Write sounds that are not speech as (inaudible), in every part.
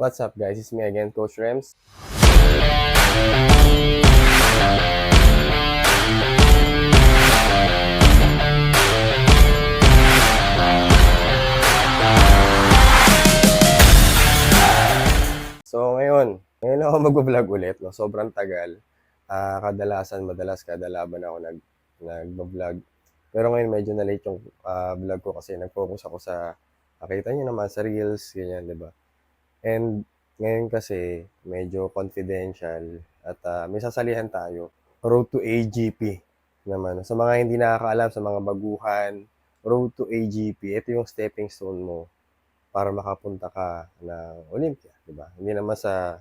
What's up guys? It's me again, Coach Rems. So ngayon, ngayon ako mag-vlog ulit, no? Sobrang tagal. Ah, kadalasan, madalas kada laban ako nag nagba-vlog. Pero ngayon medyo na late yung ah, vlog ko kasi nag-focus ako sa nakita niyo naman sa reels, ganyan, 'di ba? And ngayon kasi medyo confidential at ah, may sasalihan tayo. Road to AGP naman. Sa mga hindi nakakaalam, sa mga baguhan, Road to AGP, ito yung stepping stone mo para makapunta ka ng Olympia, 'di ba? Hindi naman sa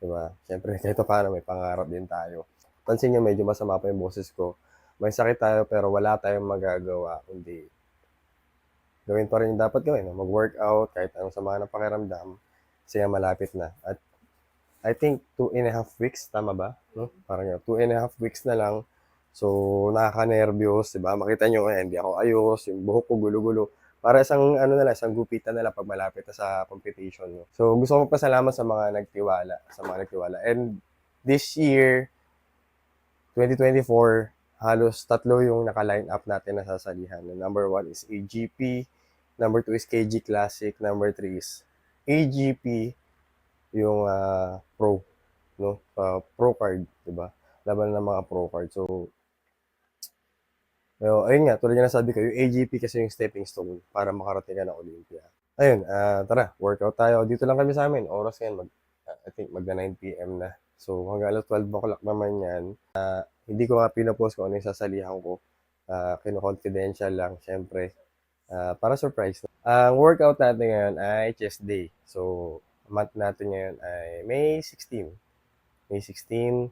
'di ba? Siyempre (laughs) kahit paano may pangarap din tayo. Pansin niyo medyo masama pa yung boses ko. May sakit tayo pero wala tayong magagawa kundi gawin pa rin yung dapat gawin, mag-workout kahit anong sama ng pakiramdam kasi malapit na. At I think two and a half weeks, tama ba? No? Parang yun, two and a half weeks na lang. So, nakaka-nervyos, di ba? Makita nyo, eh, hindi ako ayos, yung buhok ko gulo-gulo. Para isang, ano na lang, isang gupitan na lang pag malapit na sa competition. No? So, gusto ko pasalamat sa mga nagtiwala, sa mga nagtiwala. And this year, 2024, halos tatlo yung naka-line up natin na sasalihan. Number one is AGP, number two is KG Classic, number three is AGP, yung ah, pro, no? Ah, pro card, 'di ba? Laban ng mga pro card. So pero ayun nga, tulad nga nasabi ko, yung AGP kasi yung stepping stone para makarating ka ng Olympia. Ayun, ah, tara, workout tayo. Dito lang kami sa amin. Oras ngayon, mag, ah, I think magna 9 p.m. na. So hanggang alas 12 o'clock naman yan. Ah, hindi ko nga pinapost kung ano yung sasalihan ko. Ah, kino-confidential lang, syempre. Ah, para surprise. Ang workout natin ngayon ay chest day. So, month natin ngayon ay May 16. May 16.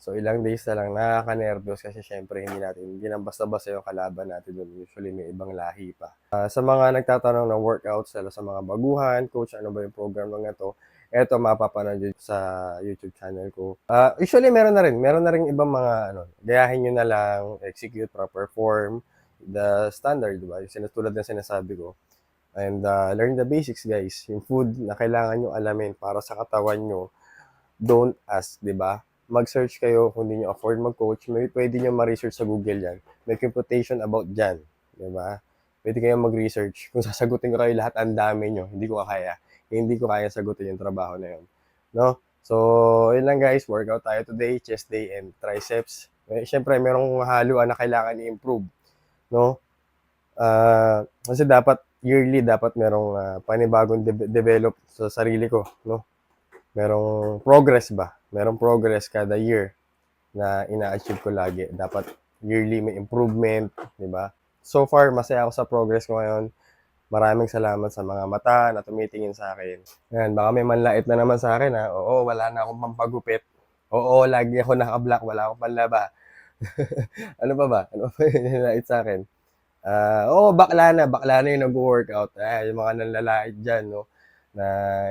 So, ilang days na lang nakaka-nervous kasi syempre hindi natin, hindi lang basta-basta yung kalaban natin doon. Usually may ibang lahi pa. Ah, sa mga nagtatanong ng workouts, lalo sa mga baguhan, coach, ano ba yung program ng ito? Eto, mapapanood sa YouTube channel ko. Ah, usually, meron na rin. Meron na rin ibang mga, ano, gayahin nyo na lang, execute, proper form, the standard, di ba? Yung sinatulad ng sinasabi ko. And uh, learn the basics, guys. Yung food na kailangan nyo alamin para sa katawan nyo, don't ask, di ba? Mag-search kayo kung hindi nyo afford mag-coach. May, pwede nyo ma-research sa Google yan. May computation about dyan, di ba? Pwede kayo mag-research. Kung (laughs) sasagutin ko kayo lahat, ang dami nyo. Hindi ko kaya. Hindi ko kaya sagutin yung trabaho na yun. No? So, yun lang guys. Workout tayo today. Chest day and triceps. Eh, Siyempre, merong haluan na kailangan i-improve. No? Ah, kasi dapat yearly dapat merong ah, panibagong de- develop sa sarili ko, no? Merong progress ba? Merong progress kada year na ina-achieve ko lagi. Dapat yearly may improvement, di ba? So far, masaya ako sa progress ko ngayon. Maraming salamat sa mga mata na tumitingin sa akin. Yan, baka may manlait na naman sa akin ha. Oo, wala na akong pampagupit. Oo, lagi ako naka-black, wala akong panlaba. (laughs) ano pa ba? Ano pa yung nilait sa akin? Ah, oo, bakla na, bakla na yung nag-workout. Ah, yung mga nanlalait dyan, no? Na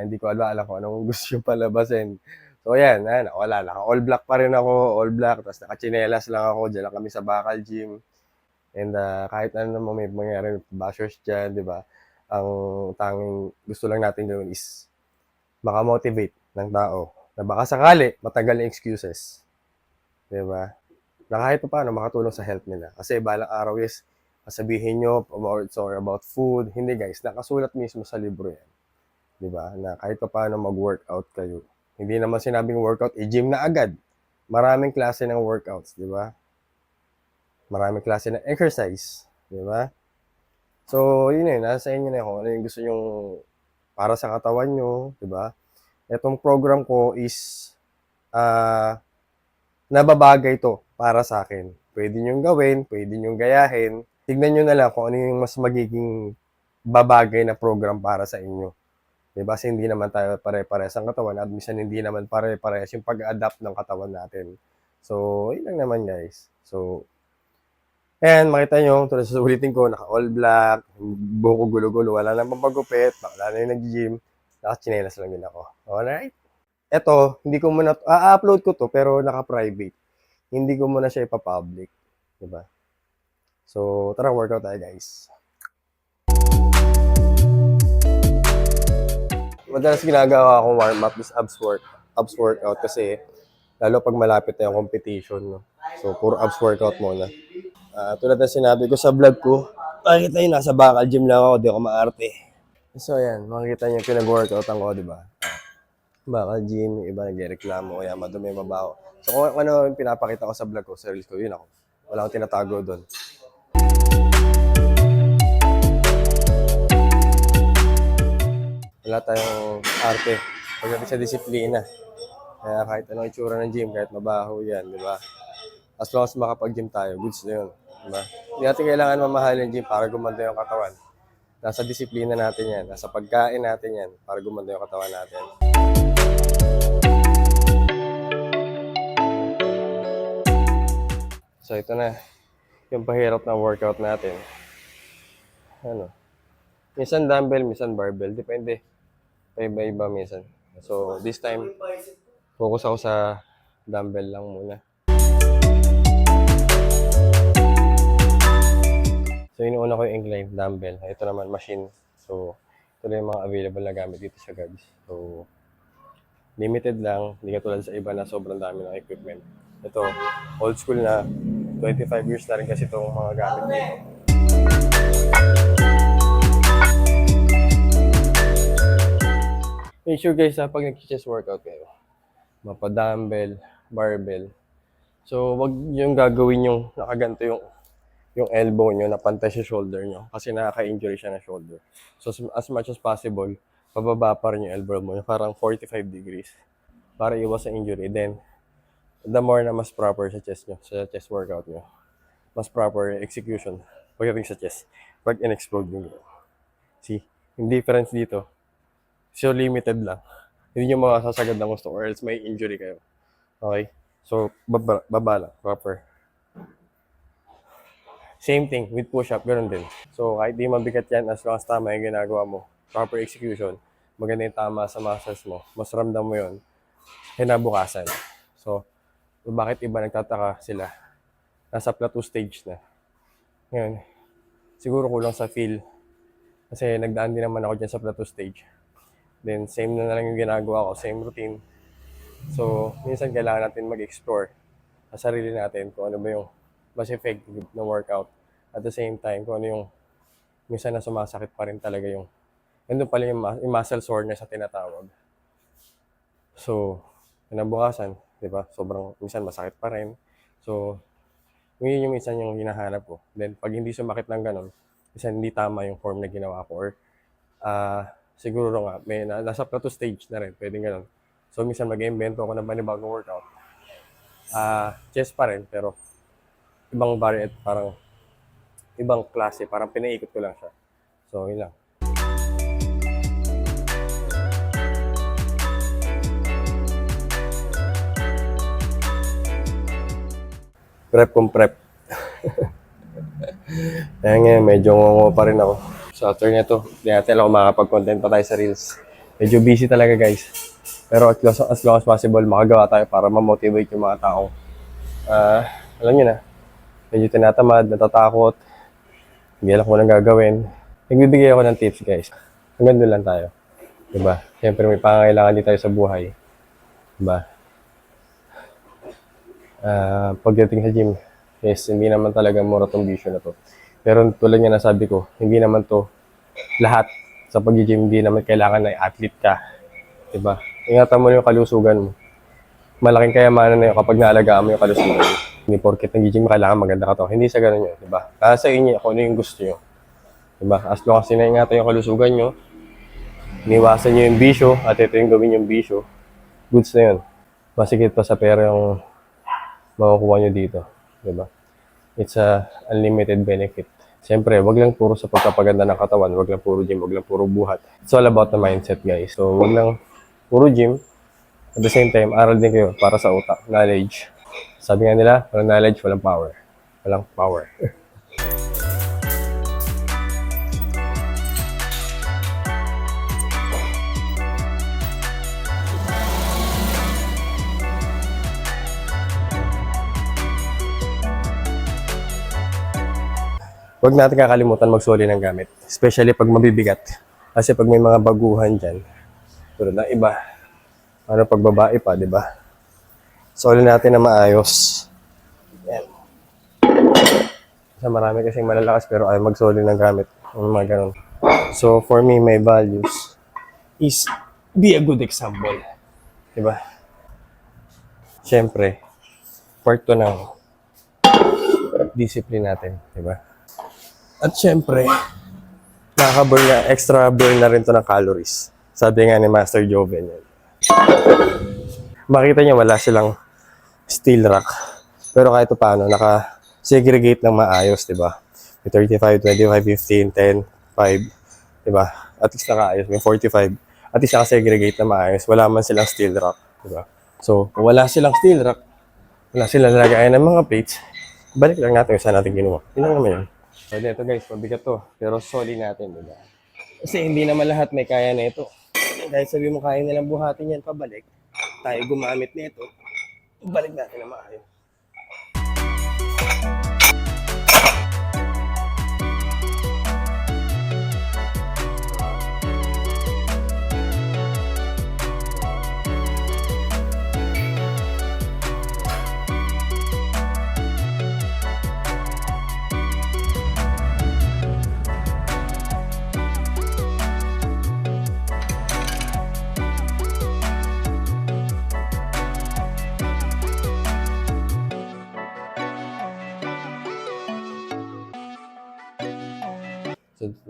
hindi ko alam, alam kung anong (laughs) gusto yung palabasin. So, yan, ayan, wala, naka all black pa rin ako, all black, tapos naka-chinelas lang ako, dyan lang kami sa Bakal Gym. And ah, kahit ano naman may mangyari, bashers dyan, di ba? Ang tanging gusto lang natin gawin is makamotivate ng tao na baka sakali matagal na excuses. Di ba? Na kahit pa paano makatulong sa health nila. Kasi balang araw is sabihin nyo about, sorry, about food. Hindi guys, nakasulat mismo sa libro yan. Ba? Na kahit pa paano mag-workout kayo. Hindi naman sinabing workout, i-gym na agad. Maraming klase ng workouts, di ba? Maraming klase ng exercise, di ba? So, yun yun, nasa inyo na kung ano yung gusto nyong para sa katawan nyo, di ba? Itong program ko is ah nababagay to para sa akin. Pwede nyong gawin, pwede nyong gayahin. Tignan nyo na lang kung ano yung mas magiging babagay na program para sa inyo. Diba? Kasi hindi naman tayo pare-parehas ang katawan at minsan hindi naman pare-parehas yung pag-adapt ng katawan natin. So, yun lang naman guys. So, ayan, makita nyo, tulad sa ulitin ko, naka all black, buko gulo-gulo, wala nang pampagupit, wala na yung nag-gym, naka-chinelas lang din ako. Alright? Eto, hindi ko muna, a-upload ko to, pero naka-private. Hindi ko muna siya ipa-public. Diba? So, tara, workout tayo guys. madalas ginagawa akong warm-up is abs work, abs workout kasi lalo pag malapit na yung competition, no? So, puro abs workout muna. Ah, tulad ng sinabi ko sa vlog ko, makikita nyo, nasa bakal gym lang ako, di ako maarte. So, ayan, makikita nyo yung pinag-workoutan ko, di ba? Bakal gym, iba nagreklamo, kaya madumi, mabaho. So, kung ano yung pinapakita ko sa vlog ko, sa reels ko, yun ako. Wala akong tinatago doon. Wala tayong arte pagdating sa disiplina. Kaya kahit anong itsura ng gym, kahit mabaho yan, di ba? As long as makapag-gym tayo, goods na yun. Di ba? Hindi natin kailangan mamahalin yung gym para gumanda yung katawan. Nasa disiplina natin yan. Nasa pagkain natin yan para gumanda yung katawan natin. So ito na, yung pahirap na workout natin. Ano? Minsan dumbbell, minsan barbell. Depende. Paiba-iba minsan. So this time, focus ako sa dumbbell lang muna. So inuuna ko yung incline dumbbell. Ito naman machine. So ito na yung mga available na gamit dito sa Guards. So limited lang. Hindi katulad sa iba na sobrang dami ng equipment. Ito, old school na. 25 years na rin kasi itong mga gamit dito. Make sure guys ha, pag nag-chest workout kayo, mapa-dumbbell, barbell. So, wag yung gagawin yung nakaganto yung yung elbow nyo na pantay sa shoulder nyo kasi nakaka-injury siya na shoulder. So, as much as possible, pababa pa rin yung elbow mo, parang 45 degrees para iwas sa injury. Then, the more na mas proper sa chest nyo, sa chest workout nyo, mas proper execution pagdating sa chest. Pag in-explode yung See, yung difference dito, so limited lang. Hindi nyo makasasagad ng gusto or else may injury kayo. Okay? So, baba, baba lang, proper. Same thing with push-up, ganun din. So, kahit di mabigat yan, as long as tama yung ginagawa mo, proper execution, maganda yung tama sa muscles mo, mas ramdam mo yun, kinabukasan. So, bakit iba nagtataka sila? Nasa plateau stage na. Ngayon, siguro kulang sa feel. Kasi nagdaan din naman ako dyan sa plateau stage. Then, same na, lang yung ginagawa ko, same routine. So, minsan kailangan natin mag-explore sa sarili natin kung ano ba yung mas effective na workout. At the same time, kung ano yung minsan na sumasakit pa rin talaga yung nandun pala yung, yung muscle soreness sa tinatawag. So, kinabukasan, di ba? Sobrang, minsan masakit pa rin. So, yun yung minsan yung hinahanap ko. Then, pag hindi sumakit ng ganun, minsan hindi tama yung form na ginawa ko. Or, ah, siguro nga, may, na, nasa plateau stage na rin, pwedeng ganun. So, minsan mag-invento ako ng panibagong workout. Ah, chest pa rin, pero ibang variant, parang ibang klase, parang pinaikot ko lang siya. So, yun lang. Prep kung prep. Kaya ngayon, medyo ngongo pa rin ako. So after nito, di natin ako makapag-content pa tayo sa Reels. Medyo busy talaga guys. Pero as long as, long as possible, makagawa tayo para ma-motivate yung mga tao. Ah, alam nyo na, medyo tinatamad, natatakot, hindi alam kung anong gagawin. Nagbibigay ako ng tips guys. Hanggang doon lang tayo. Diba? Siyempre may pangangailangan din tayo sa buhay. Diba? Ah, pagdating sa gym, yes, hindi naman talaga mura tong bisyo na to. Pero tulad nga nasabi ko, hindi naman to lahat sa pag-gym, hindi naman kailangan na athlete ka. Diba? Ingatan mo yung kalusugan mo. Malaking kayamanan na yun kapag naalagaan mo yung kalusugan mo. Hindi porket nag-gym kailangan maganda ka to. Hindi sa ganun yun, diba? Kaya sa inyo, kung ano yung gusto nyo. Diba? As long as sinaingatan yung kalusugan nyo, iniwasan nyo yung bisyo, at ito yung gawin yung bisyo, goods na yun. Masigit pa sa pera yung makukuha nyo dito. Diba? It's a unlimited benefit. Siyempre, wag lang puro sa pagkapaganda ng katawan, wag lang puro gym, wag lang puro buhat. It's all about the mindset, guys. So, wag lang puro gym. At the same time, aral din kayo para sa utak, knowledge. Sabi nga nila, walang knowledge, walang power. Walang power. (laughs) Huwag natin kakalimutan magsuli ng gamit. Especially pag mabibigat. Kasi pag may mga baguhan dyan, Tulad ng iba. Ano pag babae pa, di ba? Soli natin na maayos. Yan. Kasi marami kasing malalakas pero ayaw mag-soli ng gamit. Yung mga ganun. So, for me, my values is be a good example. Di ba? Siyempre, part to ng discipline natin. Di ba? At siyempre, nakaka-burn na, extra burn na rin to ng calories. Sabi nga ni Master Joven yan. Makita niyo wala silang steel rack. Pero kahit pa paano, naka-segregate ng maayos, di ba? May 35, 25, 15, 10, 5, di ba? At least nakaayos. May 45. At least naka-segregate na maayos. Wala man silang steel rack, di ba? So, kung wala silang steel rack, wala silang lagayan ng mga plates, balik lang natin kung saan natin ginawa. Yun lang naman yun. So, dito guys, mabigat to. Pero solid natin, di ba? Kasi hindi naman lahat may kaya na ito. Dahil sabi mo kaya nilang buhatin yan pabalik, tayo gumamit nito, balik natin na maayos.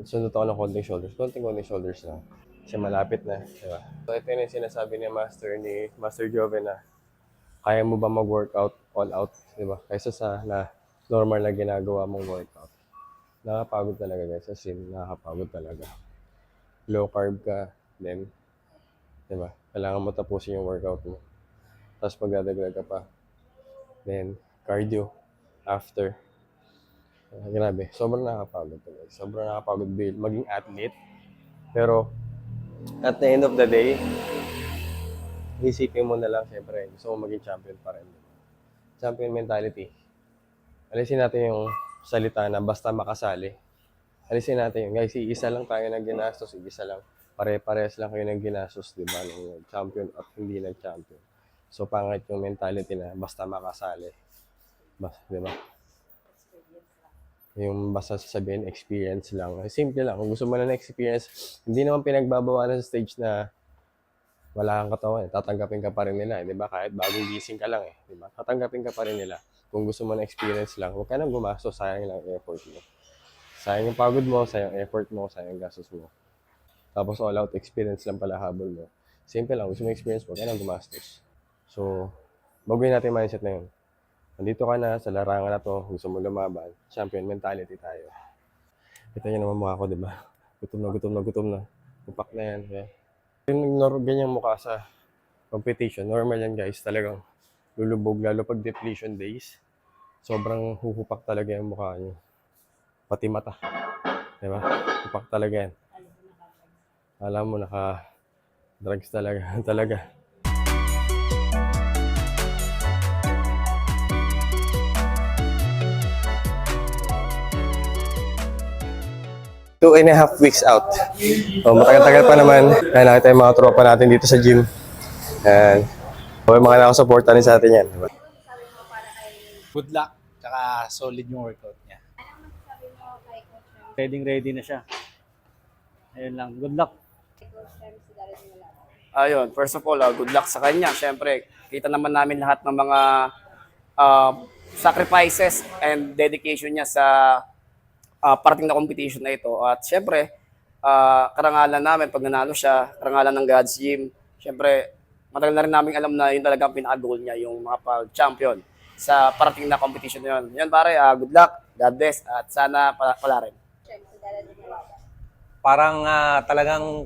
Sundot ako ng konting shoulders. Konting konting shoulders lang. Kasi malapit na, di ba? So, ito yun yung sinasabi ni Master ni Master Joven na kaya mo ba mag-workout all out, di ba? Kaysa sa na normal na ginagawa mong workout. Nakakapagod talaga guys. As in, nakakapagod talaga. Low carb ka, then, di ba? Kailangan mo tapusin yung workout mo. Tapos magdadagdag ka pa. Then, cardio after. Ah, grabe, sobrang nakakapagod talaga. Sobrang nakakapagod build, maging athlete. Pero, at the end of the day, isipin mo na lang, siyempre, gusto mo maging champion pa rin. Champion mentality. Alisin natin yung salita na basta makasali. Alisin natin yun. Guys, isa lang tayo ng ginastos, isa lang. Pare-pares lang kayo ng ginastos, di ba? Ng champion at hindi nag-champion. So, pangit yung mentality na basta makasali. Bas, di ba? Yung basta sasabihin experience lang. Simple lang. Kung gusto mo na ng experience, hindi naman pinagbabawalan sa stage na wala kang katawan. eh. Tatanggapin ka pa rin nila. eh, Di ba? Kahit bagong gising ka lang eh. Di ba? Tatanggapin ka pa rin nila. Kung gusto mo na experience lang, huwag ka nang gumastos. Sayang lang ang effort mo. Sayang yung pagod mo, sayang effort mo, sayang gastos mo. Tapos all out experience lang pala habol mo. Simple lang. Gusto mo experience, huwag ka nang gumastos. So, baguhin natin mindset na yun. Nandito ka na sa larangan na to, gusto mo lumaban, champion mentality tayo. Ito nyo naman mukha ko, di ba? Gutom na, gutom na, gutom na. Tupak na yan. Yeah. Yung ganyang mukha sa competition, normal yan guys, talagang lulubog, lalo pag depletion days. Sobrang huhupak talaga yung mukha nyo. Pati mata. Di ba? Tupak talaga yan. Alam mo, naka drugs talaga. (laughs) talaga. Two and a half weeks out. So, matagal-tagal pa naman. Kaya nakita yung mga tropa natin dito sa gym. And, so, yung mga nakasuporta rin sa atin yan. Diba? good luck, tsaka solid yung workout niya. Ready ready na siya. Ayun lang, good luck. Ayun, first of all, ah, good luck sa kanya. Siyempre, kita naman namin lahat ng mga ah, sacrifices and dedication niya sa ah, parating na competition na ito. At siyempre, ah, karangalan namin pag nanalo siya, karangalan ng God's Gym. Siyempre, matagal na rin namin alam na yun talaga ang pinaka-goal niya, yung mga pag-champion sa parating na competition na yun. Yan pare, ah, good luck, God bless, at sana pala, pala rin. parang ah, talagang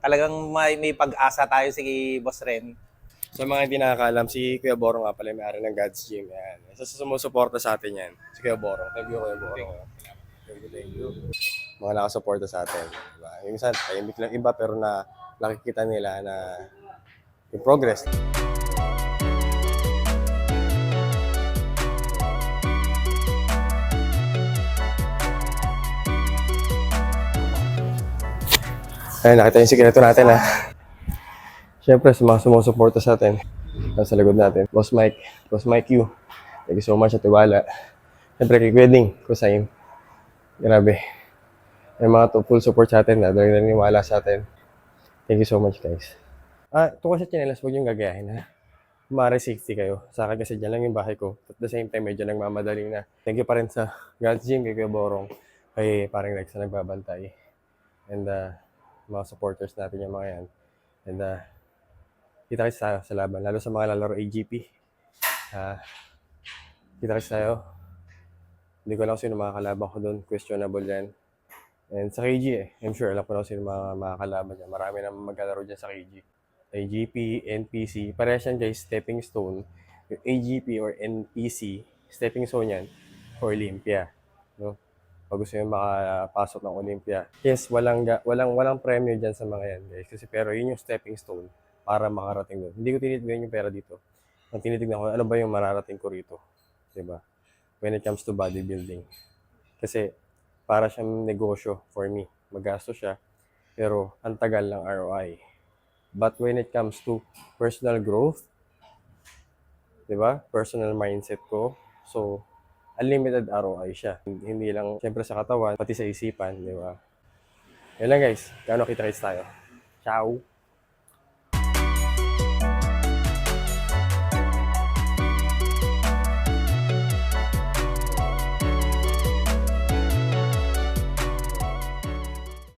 talagang may, may pag-asa tayo si Boss Ren. Sa mga hindi nakakaalam, si Kuya Borong nga pala may ari ng God's Gym. Yan. Isa sa sumusuporta sa atin yan. Si Kuya Borong. Thank you, Kuya Borong. Thank you, thank you. Mga nakasuporta sa atin. Diba? Isa, tahimik lang iba, pero na nakikita nila na yung progress. Ayun, nakita yung sikreto natin ha. Siyempre, sa mga sumusuporta sa atin, nasa likod natin. Boss Mike, Boss Mike Q. Thank you so much at tiwala. Siyempre, kay Wedding, Kusain. Grabe. Yung mga to full support sa atin, na naniniwala sa atin. Thank you so much, guys. Ah, tungkol sa chinelas, huwag yung gagayahin, ha? Mare safety kayo. Sa akin kasi dyan lang yung bahay ko. At the same time, medyo nagmamadali na. Thank you pa rin sa God's Gym, kay Kuya Borong, kay parang Rex na nagbabantay. And uh, mga supporters natin yung mga yan. And uh, kita kasi tayo sa laban, lalo sa mga lalaro AGP. Ah, kita kasi tayo. Hindi ko kung sino makakalaban ko doon. Questionable yan. And sa KG eh, I'm sure alam ko na sino mga makakalaban dyan. Marami na magkalaro dyan sa KG. AGP, NPC, parehas yan guys, stepping stone. Yung AGP or NPC, stepping stone yan for Olympia. No? Pag gusto nyo makapasok ng Olympia. Yes, walang, walang, walang premyo dyan sa mga yan guys. Kasi pero yun yung stepping stone para makarating doon. Hindi ko tinitignan yung pera dito. Ang tinitignan ko, ano ba yung mararating ko rito? 'Di ba? When it comes to bodybuilding. Kasi para siyang negosyo for me. Magasto siya, pero ang tagal ng ROI. But when it comes to personal growth, 'di ba? Personal mindset ko. So, unlimited ROI siya. Hindi lang siyempre sa katawan, pati sa isipan, 'di ba? Yan lang guys. Kano kita kits tayo. Ciao.